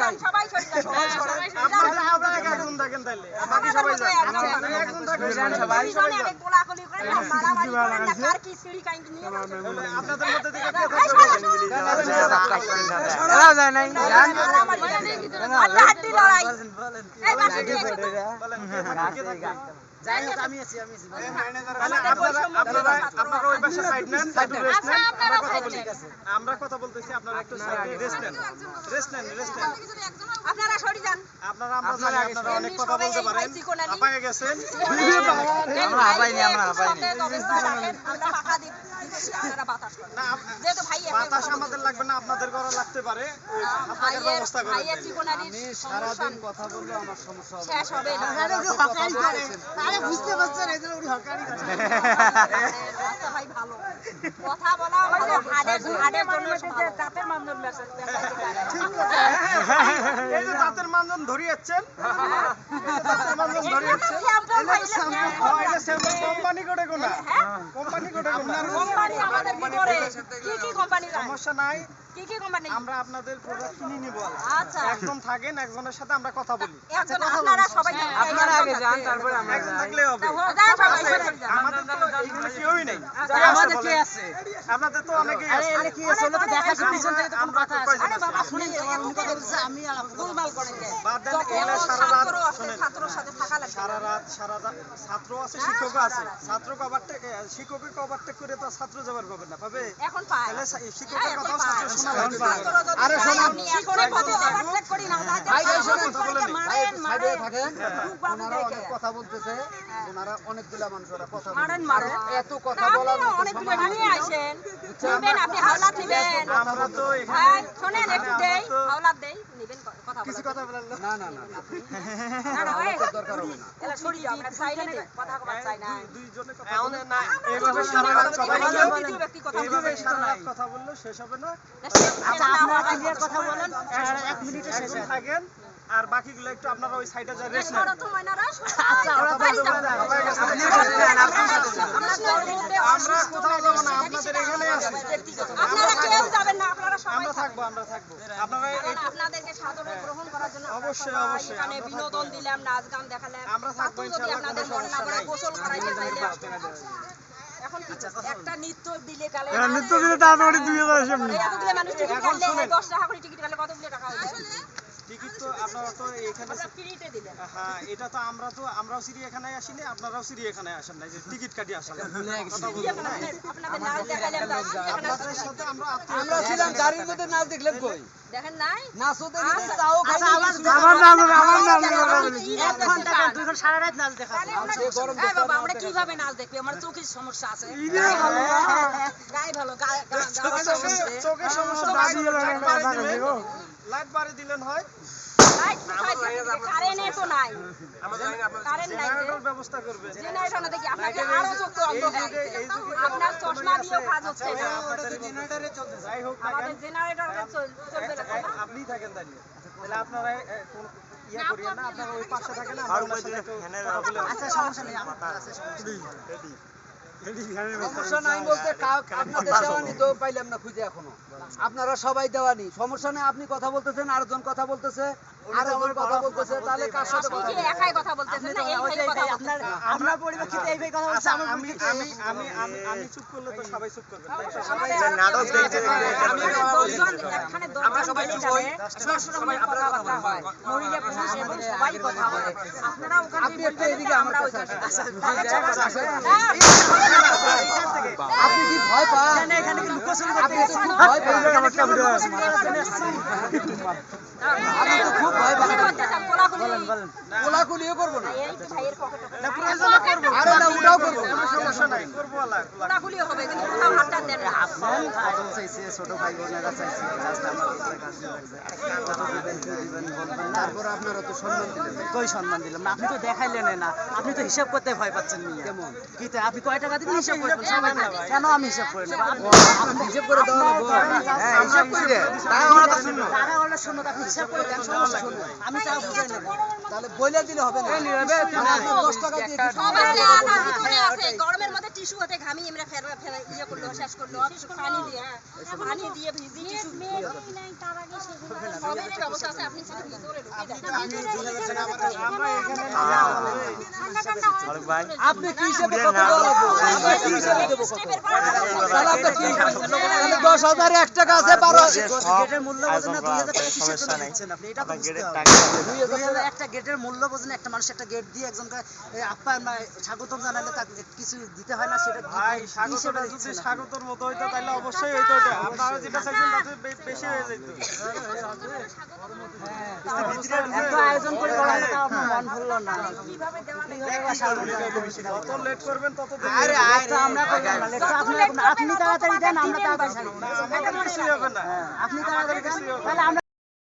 যান, সবাই আপনাদের মধ্যে থেকে যাই হোক আমি আছি আমি আছি আপনারা আপনারা আপনারা ওই পাশে সাইড নেন একটু রেস্ট নেন আমরা কথা বলি। আমরা কথা বলতেছি আপনারা একটু সাইডে রেস্ট নেন। রেস্ট নেন রেস্ট নেন। আপনারা সরে যান। আপনারা আমরা জানি আপনারা অনেক কথা বলতে পারেন। আপাকে গেছেন? আমরা আমরা আমরা আপনারা বাতাস করেন। না আপ- যেহেতু ভাই বাতাস আমাদের লাগবে না আপনাদের লাগতে পারে। আপনাদের ব্যবস্থা করে ভাইয়ের সারাদিন কথা বললে আমার সমস্যা হবে। শেষ হবে না। আরে বুঝতে পারছেন এই জন্য উনি হকারি করে। রাস্তা ভাই ভালো। কথা বলা ভালো। হাড়ের হাড়ের জন্য দাঁতের মামলার মেসেজ এই যে দাঁতের মানজন ধরিয়েছেন। দাঁতের মানজন ধরিয়েছেন। কোম্পানি করে কোনা কোম্পানি করে কোনা কোম্পানি আমাদের ভিতরে। কি কি কোম্পানি সমস্যা নাই। কি কি কোম্পানি আমরা আপনাদের প্রোডাক্ট কিনে নিব। আচ্ছা। একজন থাকেন একজনের সাথে আমরা কথা বলি। একজন আপনারা সবাই আপনারা আগে যান তারপরে আমরা একজন থাকলে হবে। আমাদের তো এইগুলো কেউই নেই। আমাদের কে আছে। আপনাদের তো অনেকেই আছে। আরে কি আছে তো দেখা যাচ্ছে পিছন থেকে তো কোনো কথা আছে। আরে বাবা, শুনে উনি কথা বলছে আমি আর গোলমাল করেন বাদ দেন যত সারা রাত ছাত্র আছে, সাথে থাকা লাগবে। সারা রাত সারা রাত ছাত্র আছে শিক্ষকও আছে। ছাত্র কভারটেক শিক্ষকের করে তো ছাত্র যাবার পাবে না পাবে এখন পায়। তাহলে শিক্ষকের পায়। ছাত্র শোনা লাগবে। আরে শোনো, আপনি এখনই প্রতি overtake করি না, ভাই, ভাই, শোনো, overtake কথা বলে করে মারেন, মারেন। থাকেন। ওনারা অনেক কথা বলতেছে। ওনারা অনেকগুলা মানুষ ওরা কথা মারেন, মারেন। এত কথা বলার মতো অনেকগুলো নিয়ে আসেন। নিবেন, আপনি হাওলাত নিবেন। আমরা তো ভাই, শোনেন, একটু দেই, হাওলাত দেই, কথা কিছু। কথা বলেন না। না না না। না না, না, ওই, দরকার হবে না। এলা আমরা কথা কবার চাই না। দুইজনে কথা। এইভাবে সারা রাত সবাই কেউ- দ্বিতীয় ব্যক্তি কথা বলবে। সারা রাত কথা বললে শেষ হবে না। আচ্ছা, আপনারা কথা বলেন। এক মিনিটে শেষ একজন থাকেন। আর বাকিগুলো একটু আপনারা ওই সাইডে যা রেস্ট নেন আচ্ছা ওরা বাড়ি। আমরা আমরা কোথাও যাব না। আপনাদের এখানে আছি আপনারা কেউ যাবেন না আপনারা সবাই আমরা থাকব আমরা থাকব। আপনারা আপনাদেরকে সাদরে গ্রহণ করার জন্য অবশ্যই, অবশ্যই, এখানে বিনোদন দিলাম নাচ গান দেখালাম। আমরা থাকব ইনশাআল্লাহ, আপনাদের মন না গোসল করাইতে চাইলে এখন কি একটা নৃত্য দিলে কালে নৃত্য দিলে তাড়াতাড়ি দুই হাজার সামনে। এই এতগুলো মানুষ টিকিট এখন কাটলে শুনেন। দশ টাকা করে টিকিট কতগুলো টাকা হয়ে যায় টিকিট তো আপনারা তো এখানে হ্যাঁ এটা তো আমরা তো আমরাও চিড়িয়াখানায় আসিনি আপনারাও চিড়িয়াখানায় আসেন নাই যে টিকিট কাটিয়ে আসলেন না আপনাদের সাথে আমরা আমরা ছিলাম গাড়ির মধ্যে নাচ দেখলেন কই? দেখেন নাই? নাচও দেখিনি তাও খালি আমার নাম আমার নাম এক ঘণ্টা দুজন সারা রাত নাচ দেখা তাহলে আমরা সে গরম এই বাবা আমরা কীভাবে নাচ দেখবি? আমার চোখের সমস্যা আছে। গায়ে ভালো গায়ে চোখে চোখে চোখে সমস্যা লাইট বাড়ি দিলেন হয় কারেন্ট তো নাই। কারেন্ট নাই জেনারেটর ব্যবস্থা করবে। জেনারেটর না দেখি আপনাকে আরও চোখ তো অন্ধ হয়ে গেছে। আপনার চশমা দিয়েও কাজ হচ্ছে না। জেনারেটরে চলতে যাই হোক আমাদের জেনারেটর চলবে না এ- এ- থাকেন দাঁড়িয়ে। তাহলে আপনারা কোন ইয়া করিয়েন না আপনারা ওই পাশে থাকেন আমরা ওনার সাথে একটু কথা বলে আচ্ছা সমস্যা নেই। সমস্যা নাই বলতে আপনাদের দেওয়ানি তো পাইলাম না খুঁজে এখনও। আপনারা সবাই দেওয়ানি। সমস্যা নেই আপনি কথা বলতেছেন আরেকজন কথা বলতেছে। আরেকজন কথা বলতেছে তাহলে কার সাথে কথা একাই কথা বলতেছেন না এই কথা আপনার আপনার পরিপ্রেক্ষিতে এই ভাই কথা বলছে আচ্ছা আমি আমি আমি আমি আমি চুপ করলে তো সবাই চুপ করবেন তাই নাটক দেখতে দশজন এখানে দশজন সবাই যাবে। সবসময় কথাবার্তা হয় মহিলা পুরুষ এবং সবাই কথা বলে আপনারা ওখানে আপনি একটু এদিকে আমরা কাছে ওইখানে আসেন। আপনি কি ভয় পান? এখানে কি লুকোচুরি আপনি তো ভয় পান। আপনি তো খুব ভয় পান। বলেন বলেন। কোলাকুলিও করব না। না প্রয়োজন করব আরে না ওটাও করব কোনো সমস্যা নাই। করব আল্লাহ কোলাকুলিও হবে কিন্তু হাতটা দেন না ছোট ভাই বোনেরা চাইছে জাস্ট আমার উপরে কাজ দিবেন কি দিবেন বলবেন না। তারপর আপনারা তো সম্মান দিলেন। কই সম্মান দিলাম? না আপনি তো দেখাইলেন না। আপনি তো হিসাব করতে ভয় পাচ্ছেন মিয়া। কেমন? কি তো আপনি কয় টাকা দিবেন? হিসাব করবেন সবাই না কেন আমি হিসাব করে নেব আপনি হিসেব করে দেওয়া লাগবো হ্যাঁ হিসাব করে তারা আমরা তো শুনব তারা আমরা শুনব আপনি হিসাব করে দেন। সমস্যা? আমি তা বুঝাই নেব তাহলে বইলে দিলে হবে না। মানে আপনি দশ টাকা দিয়ে কিছু সবাই ভিতরে আছে গরমের টিস্যু হতে ঘামি আমরা ফেরা ফেরা ইয়ে করল শেষ করল পানি দিয়ে হ্যাঁ, পানি দিয়ে ভিজি টিস্যু ফারুক আছে আপনি কি হিসেবে কত দেওয়া লাগবে? আপনি কি হিসেবে দেবো কত? তাহলে আপনি কি? তাহলে দশ হাজারে এক টাকা আছে বারো গেটের মূল্য বোঝেন না দুই হাজার টাকা কিসের জন্য দিচ্ছেন আপনি এটা তো বুঝতে হবে। একটা গেটের মূল্য বোঝেন একটা মানুষ একটা গেট দিয়ে একজনকে আপ্যায়ন স্বাগতম জানালে তাকে কিছু দিতে হয় না সেটা কি- ভাই কি স্বাগত হিসেবে যদি দিচ্ছেন স্বাগতর মতো হইতো তাহলে অবশ্যই হইতো এটা। আপনারা যেটা চাইছেন তাতে বেশি হয়ে যেত আয়োজন করে মন ভরলো না। যত লেট করবেন তত আরে তো আমরা করলাম না লেটটা আপনারা আপনি তাড়াতাড়ি দেন আমরা তাড়াতাড়ি ছাড়ি না হ্যাঁ, আপনি তাড়াতাড়ি দেন। তাহলে আমরা